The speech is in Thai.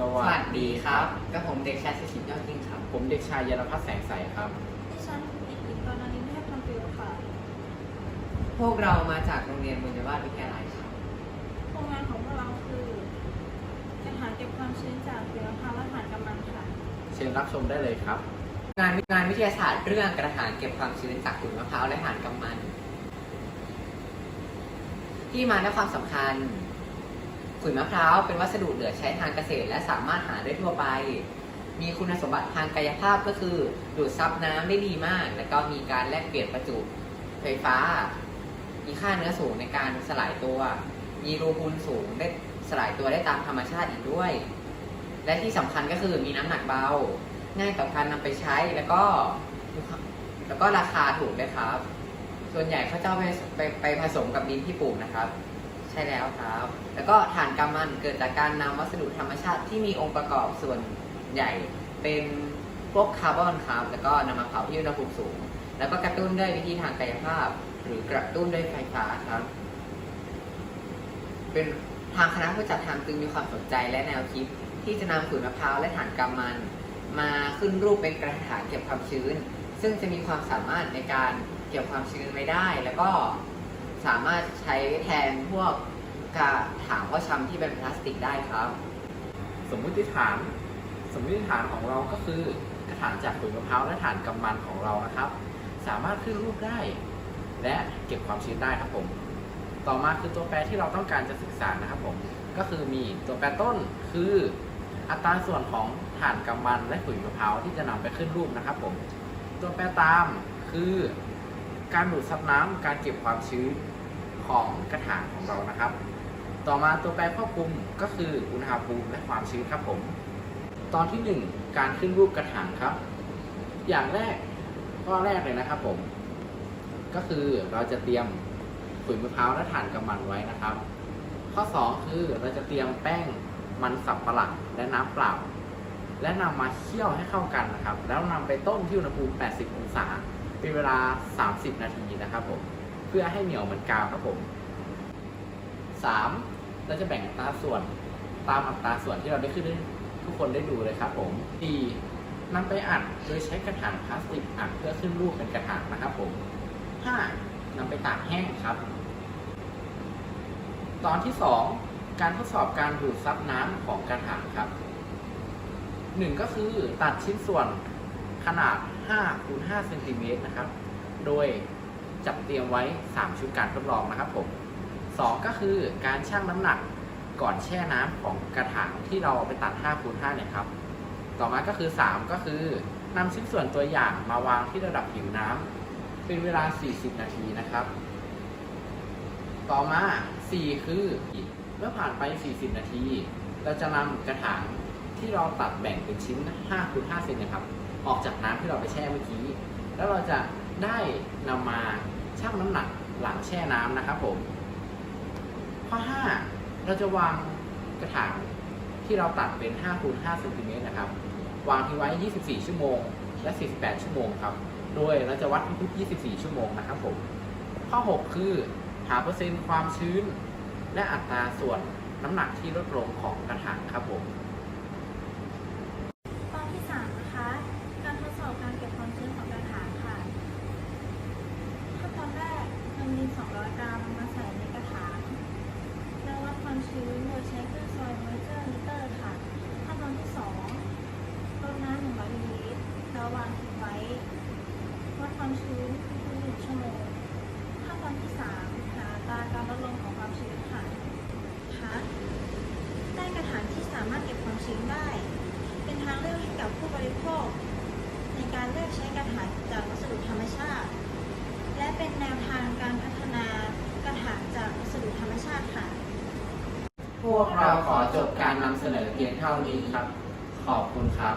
สวัสดีครับกับผมเด็กชายสถิตยอดยิ่งครับ ผมเด็กชายยานพัฒน์แสงใสครับ ดิฉันเด็กหญิงกรณินเทพคำฟิวค่ะ พวกเรามาจากโรงเรียนบุญยวาสวิทยาลัยครับ โครงงานของพวกเราคือจะหาเก็บความชื้นจากเปลือกมะพร้าวและถ่านกำมันค่ะ เชิญรับชมได้เลยครับ งานงานวิทยาศาสตร์เรื่องกระถางเก็บความชื้นจากขุยมะพร้าวและถ่านกำมัน ที่มาและความสำคัญขุ ยมะพร้าวเป็นวัสดุเหลือใช้ทางเกษตร และสามารถหาได้ทั่วไป มีคุณสมบัติทางกายภาพก็คือดูดซับน้ำได้ดีมาก แล้วก็มีการแลกเปลี่ยนประจุไฟฟ้า มีค่าเนื้อสูงในการสลายตัว มีรูพุนสูงได้สลายตัวได้ตามธรรมชาติอีกด้วย และที่สำคัญก็คือมีน้ำหนักเบา ง่ายต่อการนำไปใช้แล้วก็แล้วก็ราคาถูกด้วยครับ ส่วนใหญ่เขาจะเอาไปไปไปผสมกับดินที่ปลูกนะครับ ช่แล้วครับ แล้วก็ถ่านกำมันเกิดจากการนำวัสดุธรรมชาติที่มีองค์ประกอบส่วนใหญ่เป็นพวกคาร์บอนครับ แล้วก็นำมาเผาที่อุณหภูมิสูง แล้วก็กระตุ้นด้วยวิธีทางกายภาพ หรือกระตุ้นด้วยไฟฟ้าครับ เป็นทางคณะผู้จัดทำจึงมีความสนใจและแนวคิด ที่จะนำขุยมะพร้าวและถ่านกำมัน มาขึ้นรูปเป็นกระถางเก็บความชื้น ซึ่งจะมีความสามารถในการเก็บความชื้นไว้ได้ แล้วก็สามารถใช้แทนพวก กระถางพ่อชำที่เป็นพลาสติกได้ครับ สมมุติฐาน สมมุติฐานของเราก็คือกระถางจากขุยมะพร้าวและถ่านกำมันของเรานะครับ สามารถขึ้นรูปได้ และเก็บความชื้นได้ครับผม ต่อมาคือตัวแปรที่เราต้องการจะศึกษานะครับผม ก็คือมีตัวแปรต้นคืออัตราส่วนของถ่านกำมันและขุยมะพร้าวที่จะนำไปขึ้นรูปนะครับผม ตัวแปรตามคือการดูดซับน้ำการเก็บความชื้นของกระถางของเรานะครับ ต่อมาตัวแปรควบคุมก็คืออุณหภูมิและความชื้นครับผม ตอนที่ 1 การขึ้นรูปกระถางครับ อย่างแรกข้อแรกเลยนะครับผม ก็คือเราจะเตรียมขุยมะพร้าวและถ่านกำมันไว้นะครับ ข้อ 2 คือเราจะเตรียมแป้งมันสับปะหลังและน้ำเปล่า และนำมาเคี่ยวให้เข้ากันนะครับ แล้วนำไปต้มที่อุณหภูมิ 80 องศา เป็นเวลา 30 นาทีนะครับผม เพื่อให้เหนียวเหมือนกาวครับผม 3. เราจะแบ่งอัตราส่วนตามอัตราส่วนที่เราได้ขึ้นทุกคนได้ดูเลยครับผม 4. นำไปอัดโดยใช้กระถางพลาสติกอัดเพื่อขึ้นรูปเป็นกระถางนะครับผม 5. นำไปตากแห้งครับ ตอนที่ 2 การทดสอบการดูดซับน้ำของกระถางครับ 1 ก็คือตัดชิ้นส่วนขนาด5คูณ5เซนติเมตรนะครับ โดยจัดเตรียมไว้ 3 ชุดการทดลองนะครับผม 2 ก็คือการชั่งน้ำหนักก่อนแช่น้ำของกระถางที่เราไปตัด5คูณ5เนี่ยครับ ต่อมาก็คือ 3 ก็คือนำชิ้นส่วนตัวอย่างมาวางที่ระดับผิวน้ำเป็นเวลา 40 นาทีนะครับ ต่อมา 4 คือเมื่อผ่านไป 40 นาที เราจะนำกระถางที่เราตัดแบ่งเป็นชิ้น5คูณ5เซนนะครับ ออกจากน้ำที่เราไปแช่เมื่อกี้ แล้วเราจะได้นำมาชั่งน้ำหนักหลังแช่น้ำนะครับผม ข้อ 5 เราจะวางกระถางที่เราตัดเป็น5คูณ5เซนติเมตรนะครับ วางทิ้งไว้ 24 ชั่วโมง และ 48 ชั่วโมงครับ โดยเราจะวัดทุกๆ24 ชั่วโมงนะครับผม ข้อ 6 คือหาเปอร์เซ็นต์ความชื้น และอัตราส่วนน้ำหนักที่ลดลงของกระถางครับผมตอนที่3นะคะ การทดสอบการเก็บความชื้นของกระถางค่ะขั้นตอนแรกนำดิน 200 กรัมมาใส่ในกระถาง แล้ววัดความ ชื้นโดยใช้เครื่องซอยมอยเจอร์มิเตอร์ค่ะ ขั้นตอนที่ 2รดน้ำ100มิลลิลิตรแล้ววางทิ้งไว้ วัดความชื้นทุกๆหนึ่งชั่วโมง ขั้นตอนที่ 3 หาอัตราการลดลงของความชื้นค่ะค่ะได้กระถางที่สามารถเก็บความชื้นได้ เป็นทางเลือกให้กับผู้บริโภค ในการเลือกใช้กระถางจากวัสดุธรรมชาติ และเป็นแนวทางการพัฒนากระถางจากวัสดุธรรมชาติค่ะ พวกเราขอจบการนำเสนอเพียงเท่านี้ครับ ขอบคุณครับ